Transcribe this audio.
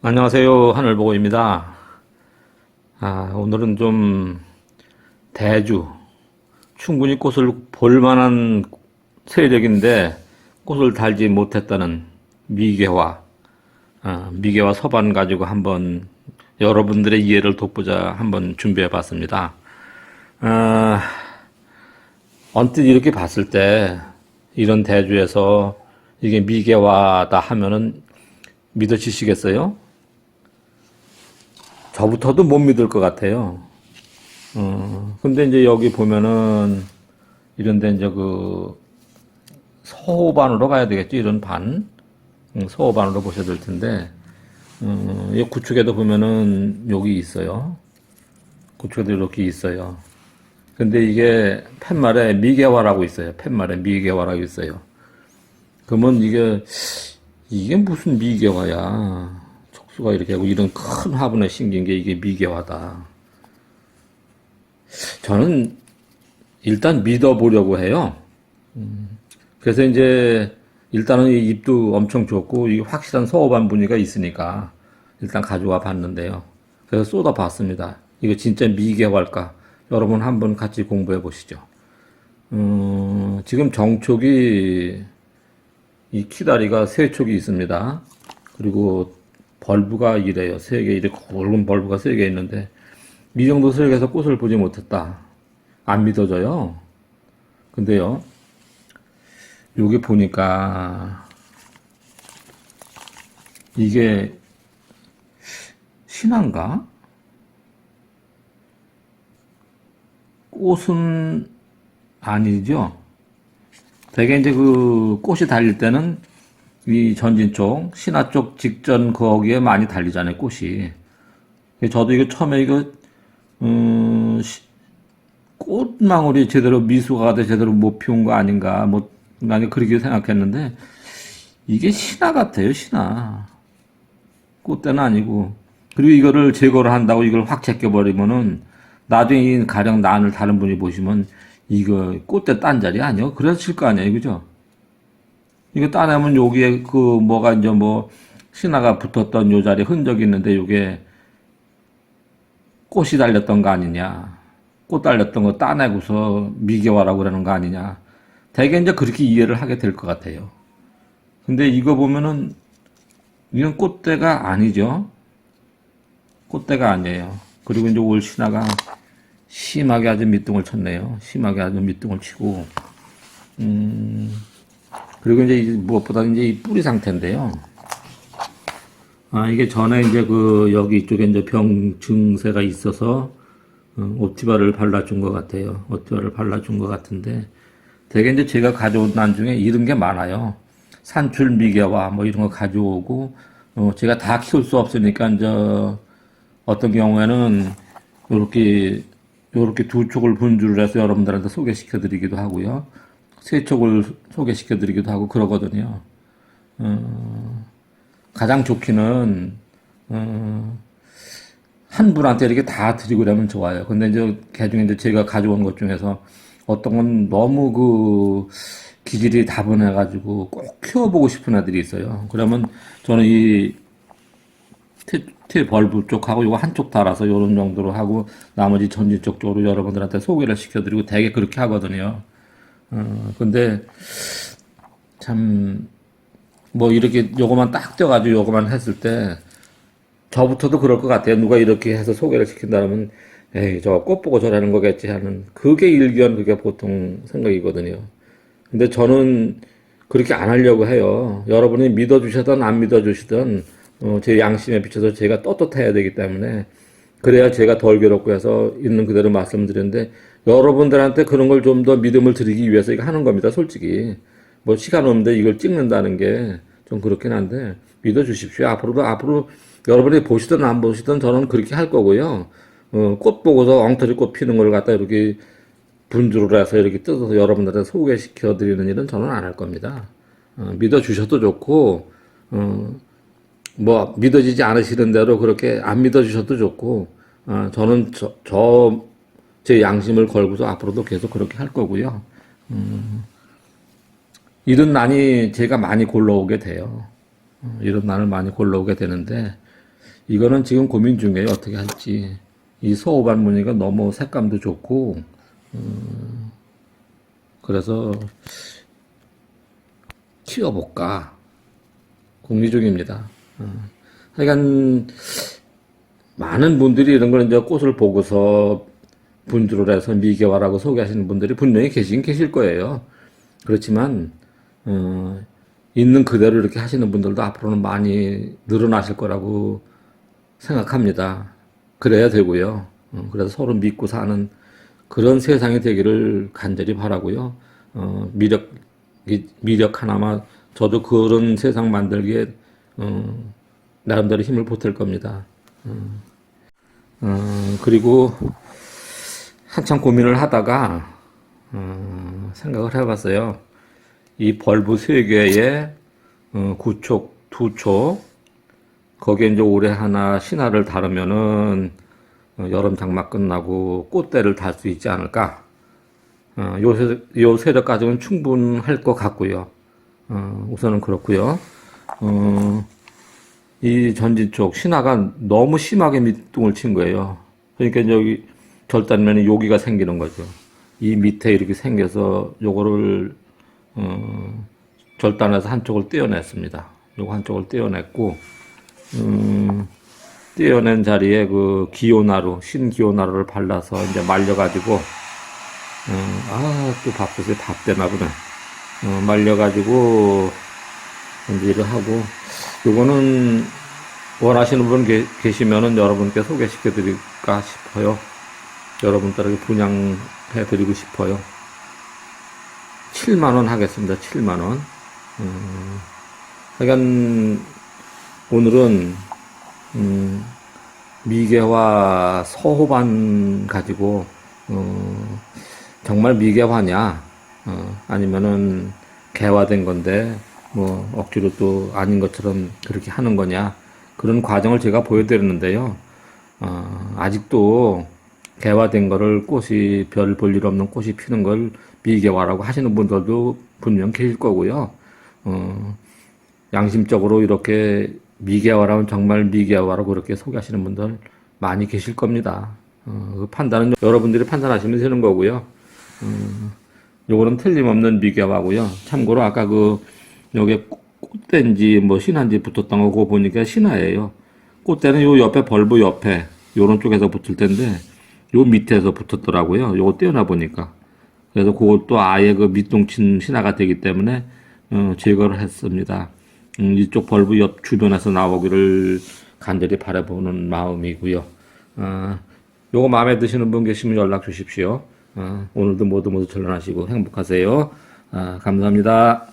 안녕하세요. 하늘보고입니다. 아, 오늘은 좀 대주, 충분히 꽃을 볼 만한 세력인데 꽃을 달지 못했다는 미개화, 아, 미개화 서반 가지고 한번 여러분들의 이해를 돕고자 한번 준비해 봤습니다. 아, 언뜻 이렇게 봤을 때 이런 대주에서 이게 미개화다 하면은 믿어지시겠어요? 저부터도 못 믿을 것 같아요. 어, 근데 이제 여기 보면은 이런데 이제 그 서호반으로 가야 되겠죠. 이런 반. 음, 서호반으로 보셔야 될 텐데, 음, 이 구축에도 보면은 여기 있어요. 구축에도 이렇게 있어요. 근데 이게 팻말에 미개화라고 있어요. 팻말에 미개화라고 있어요. 그러면 이게 이게 무슨 미개화야? 촉수가 이렇게 하고 이런 큰 화분에 심긴 게 이게 미개화다. 저는 일단 믿어보려고 해요. 음, 그래서 이제 일단은 이 잎도 엄청 좋고 이게 확실한 서호반 무늬가 있으니까 일단 가져와 봤는데요. 그래서 쏟아 봤습니다. 이거 진짜 미개화일까? 여러분 한번 같이 공부해 보시죠. 음, 지금 정촉이 이 키다리가 세 촉이 있습니다. 그리고 벌브가 이래요. 세 개, 이렇게 굵은 벌브가 세 개 있는데, 이 정도 세력에서 꽃을 보지 못했다. 안 믿어져요. 근데요, 여기 보니까, 이게, 신한가? 꽃은 아니죠. 대개 이제 그 꽃이 달릴 때는 이 전진 쪽, 신화 쪽 직전 거기에 많이 달리잖아요, 꽃이. 저도 이거 처음에 이거, 음, 시- 꽃망울이 제대로 미수가 돼 제대로 못 피운 거 아닌가, 뭐, 나는 그렇게 생각했는데, 이게 신화 같아요, 신화. 꽃대는 아니고. 그리고 이거를 제거를 한다고 이걸 확 제껴버리면은, 나중에 이 가령 난을 다른 분이 보시면, 이거 꽃대 딴 자리 아니요? 칠거 아니에요, 그죠? 이거 따내면 여기에 그 뭐가 이제 뭐 신화가 붙었던 요 자리에 흔적이 있는데 요게 꽃이 달렸던 거 아니냐. 꽃 달렸던 거 따내고서 미개화라고 그러는 거 아니냐. 대개 이제 그렇게 이해를 하게 될 것 같아요. 근데 이거 보면은 이건 꽃대가 아니죠. 꽃대가 아니에요. 그리고 이제 올 신화가 심하게 아주 밑둥을 쳤네요. 심하게 아주 밑둥을 치고, 음, 그리고 이제 이 무엇보다 이제 이 뿌리 상태인데요. 아, 이게 전에 이제 그 여기 이쪽에 이제 병 증세가 있어서 어, 옵티바를 발라준 것 같아요. 옵티바를 발라준 것 같은데 되게 이제 제가 가져온 난 중에 이런 게 많아요. 산출 미개와 뭐 이런 거 가져오고 어, 제가 다 키울 수 없으니까 이제 어떤 경우에는 이렇게 이렇게 두 촉을 분주를 해서 여러분들한테 소개시켜 드리기도 하고요. 세 촉을 소개시켜 드리기도 하고 그러거든요. 어, 가장 좋기는 어, 한 분한테 이렇게 다 드리고 그러면 좋아요. 근데 이제 그 중에 이제 제가 가져온 것 중에서 어떤 건 너무 그 기질이 다분해가지고 꼭 키워보고 싶은 애들이 있어요. 그러면 저는 이 티, 티 벌브 쪽하고 요거 한쪽 달아서 요런 정도로 하고 나머지 전진 쪽 쪽으로 여러분들한테 소개를 시켜드리고 되게 그렇게 하거든요. 어, 근데 참 뭐 이렇게 요거만 딱 떼가지고 요거만 했을 때 저부터도 그럴 것 같아요. 누가 이렇게 해서 소개를 시킨다면 에이 저 꽃 보고 저라는 거겠지 하는 그게 일견 그게 보통 생각이거든요. 근데 저는 그렇게 안 하려고 해요. 여러분이 믿어주시든 안 믿어주시든 어, 제 양심에 비춰서 제가 떳떳해야 되기 때문에 그래야 제가 덜 괴롭고 해서 있는 그대로 말씀드리는데 여러분들한테 그런 걸 좀 더 믿음을 드리기 위해서 이거 하는 겁니다. 솔직히 뭐 시간 없는데 이걸 찍는다는 게 좀 그렇긴 한데 믿어 주십시오. 앞으로도 앞으로 여러분이 보시든 안 보시든 저는 그렇게 할 거고요. 어, 꽃 보고서 엉터리 꽃 피는 걸 갖다 이렇게 분주를 해서 이렇게 뜯어서 여러분들한테 소개시켜 드리는 일은 저는 안 할 겁니다. 어, 믿어 주셔도 좋고, 어, 뭐, 믿어지지 않으시는 대로 그렇게 안 믿어 주셔도 좋고, 어, 저는 저, 저, 제 양심을 걸고서 앞으로도 계속 그렇게 할 거고요. 음, 이런 난이 제가 많이 골라오게 돼요. 어, 이런 난을 많이 골라오게 되는데, 이거는 지금 고민 중이에요. 어떻게 할지. 이 소호반 무늬가 너무 색감도 좋고, 음, 그래서 키워볼까 궁리 중입니다. 어. 하여간 많은 분들이 이런 걸 이제 꽃을 보고서 분주를 해서 미개화라고 소개하시는 분들이 분명히 계신 계실 거예요. 그렇지만 어, 있는 그대로 이렇게 하시는 분들도 앞으로는 많이 늘어나실 거라고 생각합니다. 그래야 되고요. 어, 그래서 서로 믿고 사는 그런 세상이 되기를 간절히 바라고요. 어, 미력 이 미력 하나만 저도 그런 세상 만들기에 어, 나름대로 힘을 보탤 겁니다. 어, 어, 그리고 한참 고민을 하다가 어, 생각을 해봤어요. 이 벌브 세 개에 어, 구촉, 두 촉 거기에 이제 올해 하나 신화를 다루면은 어, 여름 장마 끝나고 꽃대를 달 수 있지 않을까. 어, 요, 세, 요 세력까지는 충분할 것 같고요. 어, 우선은 그렇고요. 어, 이 전지 쪽 신화가 너무 심하게 밑둥을 친 거예요. 그러니까 여기 절단면에 여기가 생기는 거죠. 이 밑에 이렇게 생겨서 요거를 어, 절단해서 한쪽을 떼어냈습니다. 요거 한쪽을 떼어냈고 음, 떼어낸 자리에 그 기요나루 신기요나루를 발라서 이제 말려가지고 어, 아또 바쁘세요 밥 되나 보네. 어, 말려가지고 일을 하고 요거는 원하시는 분 계, 계시면은 여러분께 소개시켜 드릴까 싶어요. 여러분들에게 분양해 드리고 싶어요. 7만원 하겠습니다. 7만원. 음, 하여간, 오늘은, 음, 미개화 서호반 가지고, 어, 정말 미개화냐, 어, 아니면은 개화된 건데, 뭐, 억지로 또 아닌 것처럼 그렇게 하는 거냐, 그런 과정을 제가 보여드렸는데요. 어, 아직도 개화된 거를 꽃이 별 볼 일 없는 꽃이 피는 걸 미개화라고 하시는 분들도 분명 계실 거고요. 어, 양심적으로 이렇게 미개화라면 정말 미개화라고 그렇게 소개하시는 분들 많이 계실 겁니다. 어, 그 판단은 여러분들이 판단하시면 되는 거고요. 어, 요거는 틀림없는 미개화고요. 참고로 아까 그 여기 꽃대인지 뭐 신한지 붙었던 거 보니까 신화예요. 꽃대는 요 옆에 벌브 옆에 요런 쪽에서 붙을 텐데 요 밑에서 붙었더라고요. 요거 떼어나 보니까. 그래서 그것도 아예 그 밑동친 신화가 되기 때문에 어, 제거를 했습니다. 음, 이쪽 벌브 옆 주변에서 나오기를 간절히 바라보는 마음이고요. 어, 요거 마음에 드시는 분 계시면 연락 주십시오. 어, 오늘도 모두 모두 전련하시고 행복하세요. 아, 감사합니다.